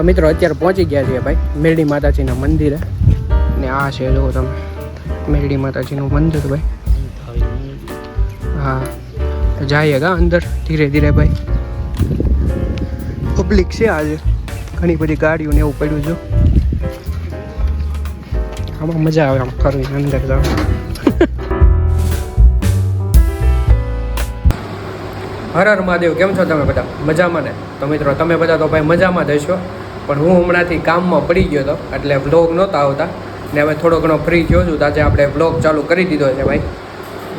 તો મિત્રો અત્યારે પહોંચી ગયા છીએ ભાઈ. મેરડી માતાજીના મંદિરે. ને આ છે જુઓ તમે મેરડી માતાજીનું મંદિર ભાઈ. હા જઈએ ગા અંદર ધીરે ધીરે ભાઈ. પબ્લિક છે આજે. ઘણી બધી ગાડીઓ ને એવું પડ્યું છે આમાં મજા આવે આમ કરવી અંદર જાવ. હર હર મહાદેવ, કેમ છો તમે બધા? મજામાં ને? તો મિત્રો, તમે બધા તો ભાઈ મજામાં જ હશો? પણ હું હમણાંથી કામમાં પડી ગયો હતો, એટલે વ્લોગ નહોતા આવતા. ને હવે થોડો ઘણો ફ્રી થયો છું તાજે આપણે વ્લોગ ચાલુ કરી દીધો છે ભાઈ.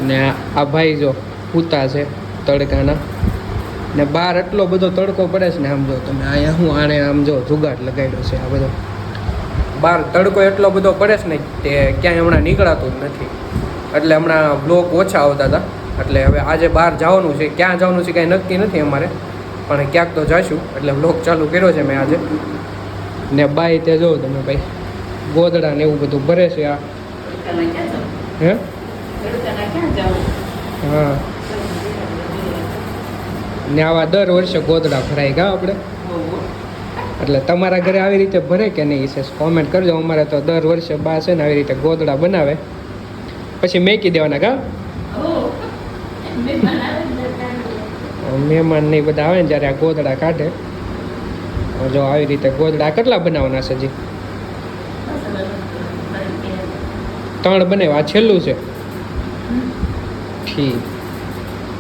ને આ ભાઈ જો પૂતા છે તડકાના. ને બહાર એટલો બધો તડકો પડે છે ને આમ જો તમે અહીંયા હું આણે આમ જો જુગાડ લગાડ્યો છે આ બધો. બહાર તડકો એટલો બધો પડે છે ને તે ક્યાંય હમણાં નીકળાતું જ નથી. એટલે હમણાં બ્લોક ઓછા આવતા હતા. એટલે હવે આજે બહાર જવાનું છે, ક્યાં જવાનું છે કાંઈ નક્કી નથી અમારે. પણ ક્યાંક તો જઈશું, એટલે બ્લોક ચાલુ કર્યો છે મેં આજે. ને બાય તે જોવો તમે ભાઈ. ગોદડા ને એવું બધું ભરે છે આ. હે? હા. ને આવા દર વર્ષે ગોદડા ભરાય ગયા આપણે. એટલે તમારા ઘરે આવી રીતે ભરે કે નહીં છે કોમેન્ટ કરજો. અમારે તો દર વર્ષે બા છે ને આવી રીતે ગોદડા બનાવે. પછી મેકી દેવાના કા મહેમાન ને બધા આવે ને જ્યારે આ ગોદડા કાઢે. જો આવી રીતે ગોદડા કેટલા બનાવવાના છે જી ત્રણ બનાવ્યા છેલ્લું છે? ઠીક.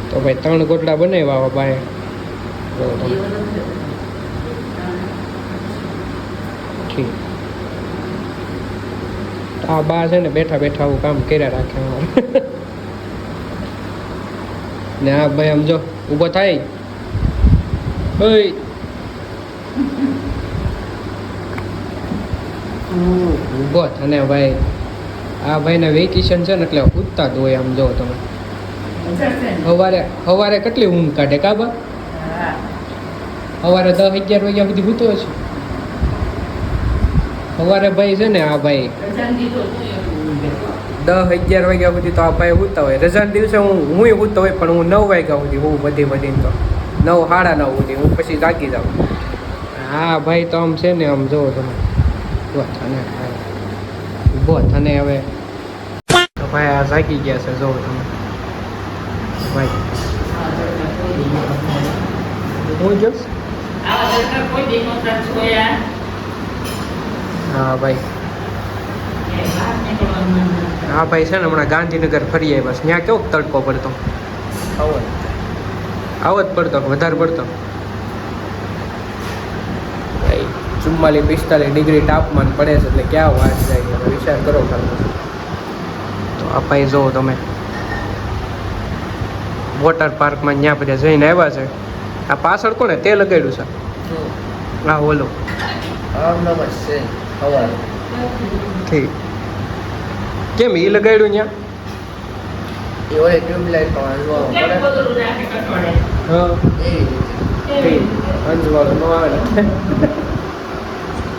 તો ભાઈ ત્રણ ગોદડા બનાવ્યા બાએ ઠીક. આ બા છે ને બેઠા બેઠા આવું કામ કર્યા રાખે અમારે ને આ ભાઈ આમ જો ઊભો થાય. ઓય ઊભો થને ભાઈ, આ ભાઈને વેકેશન છે ને એટલે ઉઠતા જ હોય આમ જો તમે. સવારે સવારે કેટલી ઊંઘ કાઢે કાબા સવારે દસ અગિયાર વાગ્યા સુધી સૂતો છે સવારે ભાઈ છે ને આ ભાઈ, દસ અગિયાર વાગ્યા સુધી તો આ ભાઈ ઉઠતા હોય. રજાના દિવસે હું હું ઉતતો હોય, પણ હું નવ વાગ્યા સુધી હું બધી બધી તો. નવ, સાડા નવ સુધી, હું પછી જાગી જાઉં. હા, ભાઈ, તો આમ છે ને, આમ જોવો તમે. ઊભો થને ઊભો થને હવે. તો ભાઈ, આ જાગી ગયા છે જોવો તમે. ભાઈ. હું જોશ હા, ભાઈ. હા, ભાઈ, છે ને, હમણાં ગાંધીનગર ફરી આવ્યા ત્યાં કેવો તડકો પડતો? આવો જ પડતો, વધારે પડતો ભાઈ ચુમ્માલીસ પિસ્તાલીસ ડિગ્રી તાપમાન પડે છે એટલે ક્યાં વાત જાય તમે વિચાર કરો ખાલી. તો આ જુઓ તમે. વોટર પાર્કમાં ત્યાં બધા જઈને આવ્યા છે. આ પાછળ કોને તે લગાડ્યું છે? હા ઓલો ઠીક. કેમ એ લગાડ્યું ત્યાં? હા. અંજવાળું ન આવે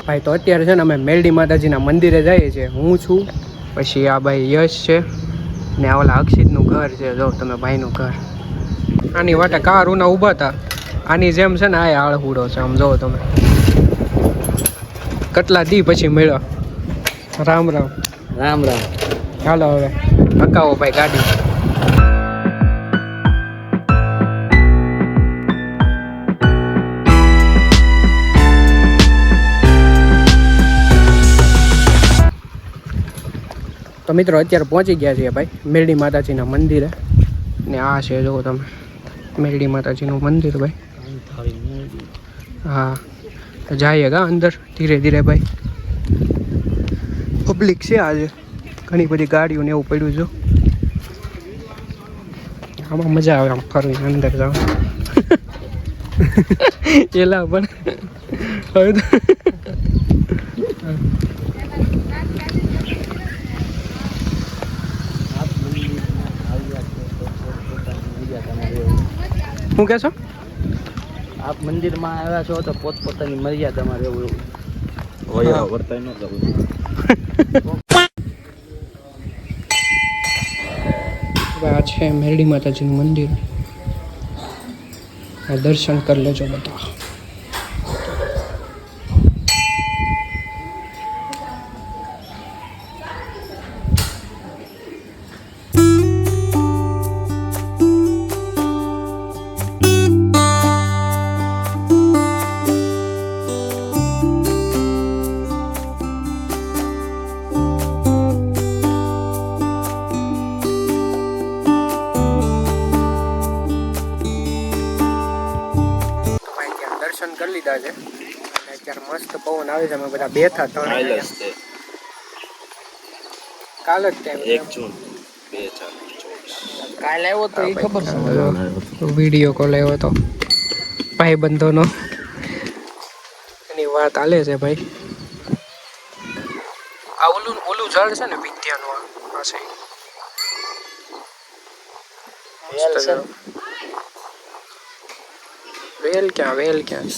ભાઈ તો અત્યારે છે ને અમે મેલડી માતાજીના મંદિરે જઈએ છીએ. હું છું પછી આ ભાઈ યશ છે ને આ ઓલા અક્ષિતનું ઘર છે જો તમે ભાઈનું ઘર. આની વાટે કાર ઉના ઊભા હતા. આની જેમ છે ને આ આળહુડો છે આમ જોવો તમે. કેટલા દી પછી મળ્યો? રામ રામ. રામ રામ. ચાલો હવે. હકાવો ભાઈ ગાડી. તો મિત્રો અત્યારે પહોંચી ગયા છીએ ભાઈ મેરડી માતાજીના મંદિરે. ને આ છે જુઓ તમે, મેરડી માતાજીનું મંદિર ભાઈ. હા, તો જઈએ ગા અંદર ધીરે ધીરે ભાઈ. પબ્લિક છે આજે. ઘણી બધી ગાડીઓને એવું પડ્યું છે આમાં મજા આવે આમ ફરવી અંદર જાવ એલા પણ. હવે તો શું કહેશો આપ મંદિરમાં આવ્યા છો તો પોતપોતાની મર્યાદામાં રહેવું એવું વર્તાય ન કરવું આ છે મેરડી માતાજીનું મંદિર. દર્શન કરી લેજો બધા. દર્શન કરી લીધા છે. અને અત્યારે મસ્ત પવન આવે છે. અમે બધા બેઠા ત્રણ કાલ જ તે. કાલ જ time એક જૂન બે ચાર કાલે આવ્યો તો એ ખબર છે. વીડિયો કોલ આવ્યો તો. ભાઈ બંધોનો એની વાત હાલે છે ભાઈ. આ ઓલું ઓલું ઝાડ છે ને વિદ્યાનું આ છે. વેલ ક્યાં વેલ ક્યાં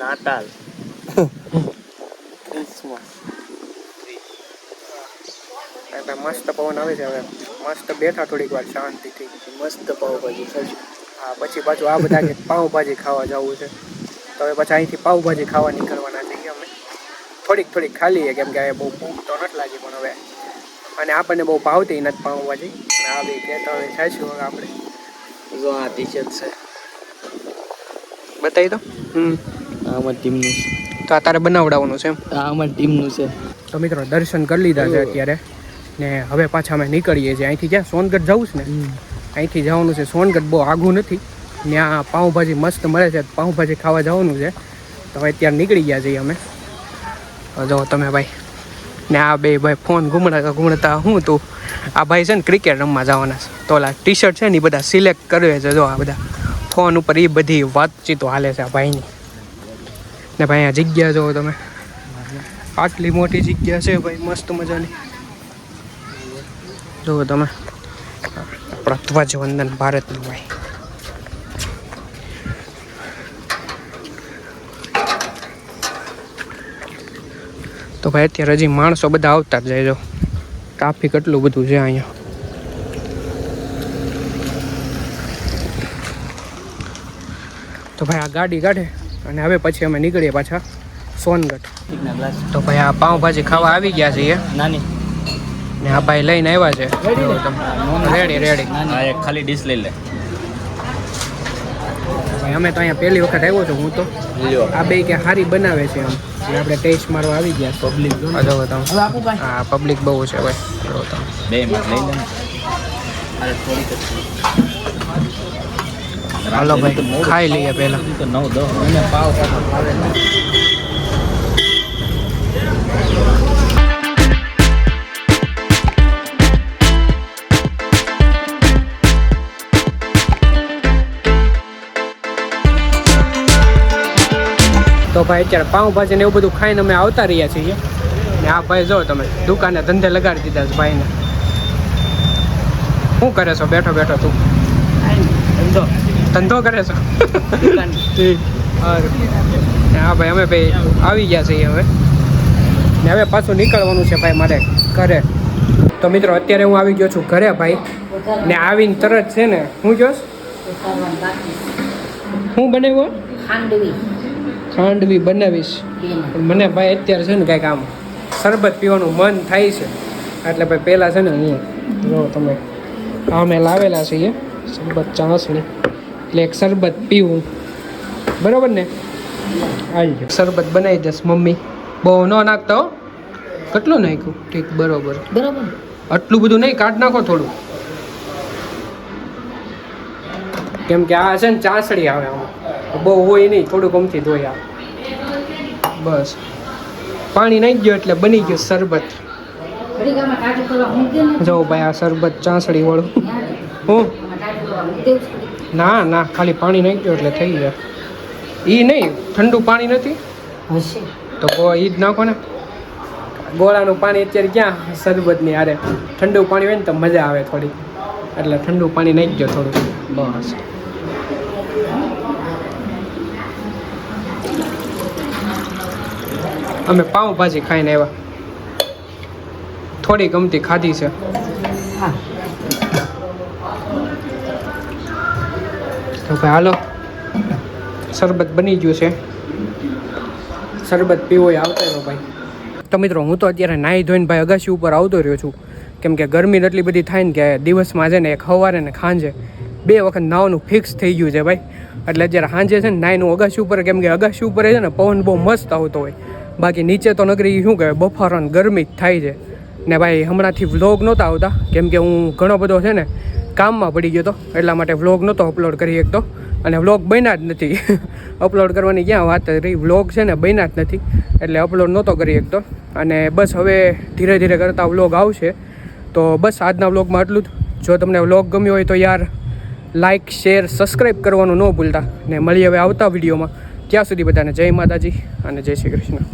નાતાલ ક્રિસમસ એટલે મસ્ત પવન આવે છે હવે. મસ્ત બેઠા થોડીક વાર શાંતિથી. મસ્ત પાઉભાજી ખાશું હા પછી પાછું આ બધા કે પાઉંભાજી ખાવા જવું છે. તો હવે પછી અહીંથી પાઉંભાજી ખાવા નીકળવાના છીએ અમે. થોડીક થોડીક ખાલી છે કેમ કે હવે બહુ ભૂખ તો નથી લાગી પણ હવે. અને આપણને બહુ ભાવતી નથી પાઉંભાજી. આવી કે તો હવે જઈશું હવે આપણે. જો આ છે બતાવી દો. હમ. આ અમારી ટીમનું તો આ તારે બનાવડાવવાનું છે એમ? આ અમારી ટીમનું છે. તો મિત્રો દર્શન કરી લીધા છે અત્યારે. ને હવે પાછા અમે નીકળીએ છીએ. અહીંથી ક્યાં? સોનગઢ જવું છે ને? અહીંથી જવાનું છે. સોનગઢ બહુ આઘું નથી. ત્યાં પાઉંભાજી મસ્ત મળે છે. પાઉંભાજી ખાવા જવાનું છે. તો હવે અત્યારે નીકળી ગયા છીએ અમે. જો તમે ભાઈ ને આ બે ભાઈ ફોન ઘૂમડા ઘૂમડતા હું તું. આ ભાઈ છે ને ક્રિકેટ રમવા જવાના છે. તો ઓલા ટી શર્ટ છે ને એ બધા સિલેક્ટ કરે છે જો આ બધા. ફોન ઉપર એ બધી વાતચીતો હાલે છે આ ભાઈની. ને ભાઈ આ જગ્યા જોવો તમે. આટલી મોટી જગ્યા છે ભાઈ, મસ્ત મજાની. જુઓ તમે. આપણા ધ્વજવંદન ભારતનું ભાઈ. તો ભાઈ અત્યારે હજી માણસો બધા આવતા જ જાય જો. ટ્રાફિક એટલું બધું છે અહીંયા. તો ભાઈ આ ગાડી કાઢે અને હવે પછી અમે નીકળીએ પાછા સોનગઢ. તો ભાઈ આ પાઉંભાજી ખાવા આવી ગયા છીએ. નાની. ને આ ભાઈ લઈને આવ્યા છે. રેડી રેડી નાની. આ એક ખાલી ડીશ લઈ લે. ભાઈ અમે તો અહીંયા પહેલી વખત આવ્યો છું હું તો. આ બે કે સારી બનાવે છે એમ જે આપણે ટેસ્ટ મારવા આવી ગયા પબ્લિક જો હા પબ્લિક બહુ છે ભાઈ. જો બે માં લઈ લે. હાલો ભાઈ ખાઈ લઈએ પહેલાં. તો નવ દસ. મને પાવ તો ભાઈ અત્યારે પાઉંભાજી ને એવું બધું ખાઈને અમે આવતા રહ્યા છીએ. ને આ ભાઈ જો તમે દુકાને ધંધે લગાડી દીધા છે ભાઈને. શું કરે છો? બેઠો બેઠો તું. ધંધો ધંધો કરે છો? હા ભાઈ અમે ભાઈ આવી ગયા છીએ હવે. ને હવે પાછું નીકળવાનું છે ભાઈ મારે ઘરે. તો મિત્રો અત્યારે હું આવી ગયો છું ઘરે ભાઈ. ને આવીને તરત છે ને હું જોશ હું બનાવ્યો? ખાંડવી. ખાંડવી બનાવીશ. મને ભાઈ અત્યારે છે ને કાંઈક આમ શરબત પીવાનું મન થાય છે. એટલે ભાઈ પહેલાં છે ને હું જો તમે આ અમે લાવેલા છીએ. શરબત ચાસણી. એટલે એક શરબત પીવું. બરાબર ને? આવી શરબત બનાવી દઈશ મમ્મી. બહુ ન નાખતા કેટલું નાખ્યું? ઠીક બરોબર. બરાબર. આટલું બધું નહીં કાઢ નાખો થોડું. કેમ કે આ છે ને ચાસડી આવે આમાં. બહુ હોય નહીં થોડુંક અમથી ધોઈ બસ. પાણી નાખી ગયો એટલે બની ગયું શરબત. જો ભાઈ આ શરબત ચાસડી વાળું. હું. ના ના ખાલી પાણી નાખી ગયો એટલે થઈ જાય એ નહીં ઠંડુ પાણી નથી? તો એ જ નાખો ને. ગોળાનું પાણી અત્યારે ક્યાં? શરબતની આરે ઠંડુ પાણી હોય ને તો મજા આવે થોડી એટલે ઠંડુ પાણી નાખી ગયો થોડું બસ. અમે પાઉંભાજી ખાઈને આવ્યા. થોડી ગમતી ખાધી છે. તો ભાઈ હાલો. શરબત બની ગયું છે. શરબત પીવો આવતા રહ્યો ભાઈ. તો મિત્રો હું તો અત્યારે નાહી ધોઈને ભાઈ અગાસી ઉપર આવતો રહ્યો છું. કેમ કે ગરમી એટલી બધી થાય ને કે દિવસમાં છે ને એક સવારે ને ખાંજે બે વખત નાવાનું ફિક્સ થઈ ગયું છે ભાઈ. એટલે અત્યારે સાંજે છે ને નાઈનું અગાશી ઉપર કેમ કે અગાશી ઉપર છે ને પવન બહુ મસ્ત આવતો હોય. બાકી નીચે તો નગરી શું કહેવાય, બફારો ગરમી જ થાય છે. ને ભાઈ, હમણાંથી વ્લોગ નહોતા આવતા. કેમ કે હું ઘણો બધો છે ને કામમાં પડી ગયો હતો એટલા માટે વ્લોગ નહોતો અપલોડ કરી શકતો. અને વ્લોગ બન્યા જ નથી. અપલોડ કરવાની ક્યાં વાત રહી. વ્લોગ છે ને બન્યા જ નથી, એટલે અપલોડ નહોતો કરી શકતો. અને બસ હવે ધીરે ધીરે કરતાં વ્લોગ આવશે. તો બસ આજના વ્લોગમાં આટલું જ. જો તમને વ્લોગ ગમ્યો હોય તો યાર લાઇક શેર સબસ્ક્રાઈબ કરવાનું ન ભૂલતા. ને મળીએ હવે આવતા વિડીયોમાં ત્યાં સુધી બધાને જય માતાજી અને જય શ્રી કૃષ્ણ.